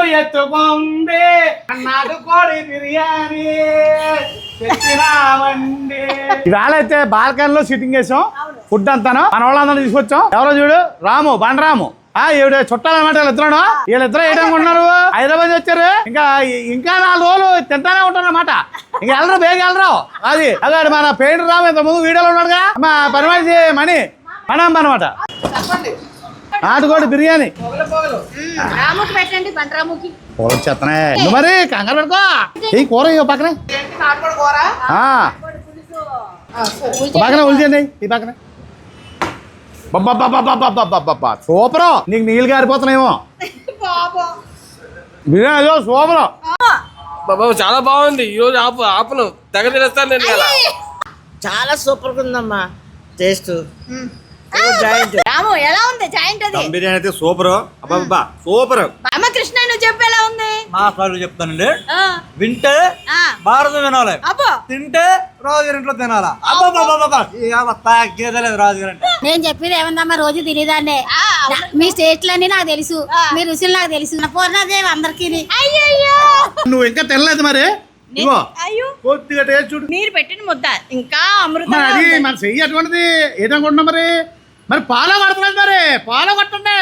నన్ను ఎత్తుకుంది. నాటుకోడి బిర్యానీ. తెచ్చినామండి ఇవాళ అయితే బాల్కన్లో సిట్టింగ్ వేసాం ఫుడ్ అంతాను. మన వాళ్ళందరూ తీసుకొచ్చాం. ఎవరో చూడు రాము బండరాము. ఆ ఈవిడ చుట్టాలన్నమాట వీళ్ళిద్దరు వీళ్ళిద్దరు ఏటనుకుంటున్నారు హైదరాబాద్ వచ్చారు. ఇంకా ఇంకా నాలుగు రోజులు తింటానే ఉంటారు అన్నమాట ఇంకా వెళ్ళరు బేగ వెళ్ళరు. అది అదే మన పెయింటర్ రాము ఇంత ముందు వీడియోలో ఉన్నాడుగా. మా పని మనిషి మణి. మణం అనమాట నాటుకోడి బిర్యానీ. వచ్చేస్తున్నాయి ఇంక మరి కంగారు పెట్టుకో ఈ కూర ఇవ్వ పక్కనే. ఆ, ఈ పక్కన ఉల్చేయండి ఈ పక్కన. బాబా సూపర్. నీకు నీళ్ళు గారిపోతున్నాయేమో బిర్యానీ అదో సూపర్. బాబా చాలా బాగుంది. ఈ రోజు ఆపు ఆపును. తెగ తినేస్తాను నేను చాలా సూపర్గా ఉందమ్మా. టేస్ట్. జాయింట్ రాము ఎలా ఉంది? జాయింట్ అది? దమ్ బిర్యానీ అయితే సూపర్. అబ్బా సూపర్. నువ్వు చెప్పు ఎలా ఉంది? మా సార్లు చెప్తానండి. ఆ, వింటే ఆ, భారతం వినాలి. అబ్బో. తింటే రాజుగారి ఇంట్లో తినాలా? అబ్బా తగ్గేదలేదు రాజుగారి అంటే నేను చెప్పేది ఏమందమ్మా రోజు తినేదాన్నే. మీ స్టేట్లన్నీ నాకు తెలుసు. మీ రుచులు నాకు తెలుసు. పూర్ణదేవి అందరికీ అయ్యయ్యో! నువ్వు ఇంకా తినలేదు మరి? కొద్దిగా టేస్ట్ చూడు. మీరు పెట్టిన ముద్ద. ఇంకా అమృతం అది మన చెయ్యి అటువంటిది ఏంటనుకుంటున్నా మరి? మరి పాల పడుతున్నాడు మరి. పాల కొట్టండి.